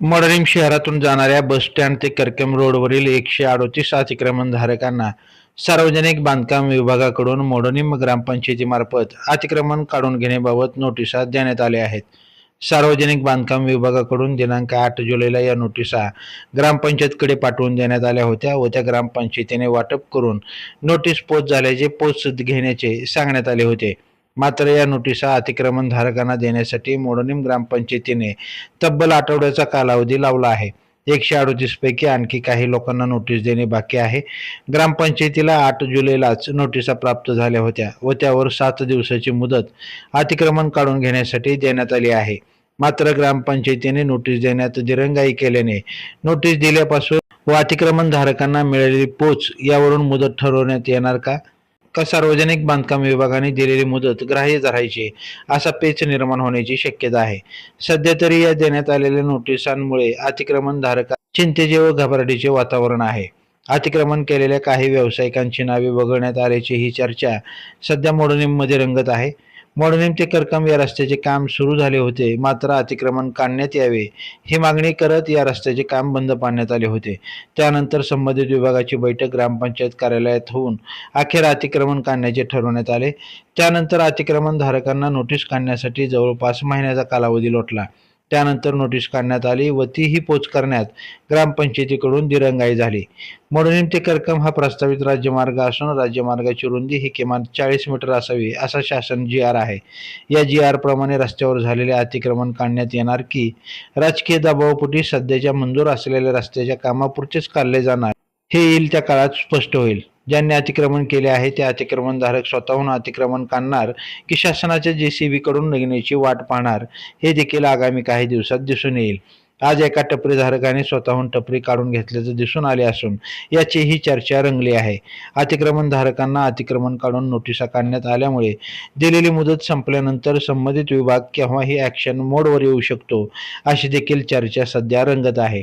मडरीम शहरातून जाणाऱ्या bus stand ते करकम रोडवरील एकशे अडोतीस अतिक्रमणधारकांना सार्वजनिक बांधकाम विभागाकडून मोडनीम ग्रामपंचायतीमार्फत अतिक्रमण काढून घेण्याबाबत नोटिसा देण्यात आल्या आहेत. सार्वजनिक बांधकाम विभागाकडून दिनांक आठ जुलैला या नोटिसा ग्रामपंचायतकडे पाठवून देण्यात आल्या होत्या व त्या ग्रामपंचायतीने वाटप करून नोटीस पोच झाल्याचे पोच घेण्याचे सांगण्यात आले होते. मात्र या नोटिसा अतिक्रमण धारकांना देण्यासाठी मोडोनीम ग्रामपंचायतीने तब्बल आठवड्याचा कालावधी लावला आहे. एकशे अडोतीस पैकी आणखी काही लोकांना नोटीस देणे बाकी आहे. ग्रामपंचायतीला आठ जुलैलाच नोटिसा प्राप्त झाल्या होत्या व त्यावर सात दिवसाची मुदत अतिक्रमण काढून घेण्यासाठी देण्यात आली आहे. मात्र ग्रामपंचायतीने नोटीस देण्यात दिरंगाई केल्याने नोटीस दिल्यापासून व अतिक्रमण धारकांना मिळालेली पोच यावरून मुदत ठरवण्यात येणार का? तर सार्वजनिक बांधकाम विभागाने दिलेली मुदत ग्राह्य धरायची असा पेच निर्माण होण्याची शक्यता आहे. सध्या तरी या देण्यात आलेल्या नोटिसांमुळे अतिक्रमण धारका चिंतेचे व घबराटीचे वातावरण आहे. अतिक्रमण केलेल्या काही व्यावसायिकांची नावे वगळण्यात आल्याची ही चर्चा सध्या मोडनीममध्ये रंगत आहे. मोडनीम ते करकम या रस्त्याचे काम सुरू झाले होते. मात्र अतिक्रमण काढण्यात यावे ही मागणी करत या रस्त्याचे काम बंद पाडण्यात आले होते. त्यानंतर संबंधित विभागाची बैठक ग्रामपंचायत कार्यालयात होऊन अखेर अतिक्रमण काढण्याचे ठरवण्यात आले. त्यानंतर अतिक्रमण धारकांना नोटीस काढण्यासाठी जवळपास महिन्याचा कालावधी लोटला. त्यानंतर नोटीस काढण्यात आली व तीही पोच करण्यात ग्रामपंचायतीकडून दिरंगाई झाली. मोडनीम ते करकम हा प्रस्तावित राज्यमार्ग असून राज्यमार्गाची रुंदी ही किमान चाळीस मीटर असावी असा शासन जी आर आहे. या जी आर प्रमाणे रस्त्यावर झालेले अतिक्रमण काढण्यात येणार की राजकीय दबावपुटी सध्याच्या मंजूर असलेल्या रस्त्याच्या कामापुरतेच काढले जाणार हे येईल त्या काळात स्पष्ट होईल. ज्यांनी अतिक्रमण केले आहे ते अतिक्रमणधारक स्वतःहून अतिक्रमण काढणार की शासनाच्या जे सी कडून निघण्याची वाट पाहणार हे देखील आगामी काही दिवसात दिसून येईल. आज एका टपरीधारकाने स्वतःहून टपरी काढून घेतल्याचं दिसून आले असून याची ही चर्चा रंगली आहे. अतिक्रमणधारकांना अतिक्रमण काढून नोटिसा काढण्यात आल्यामुळे दिलेली मुदत संपल्यानंतर संबंधित विभाग केव्हाही ॲक्शन मोडवर येऊ शकतो अशी देखील चर्चा सध्या रंगत आहे.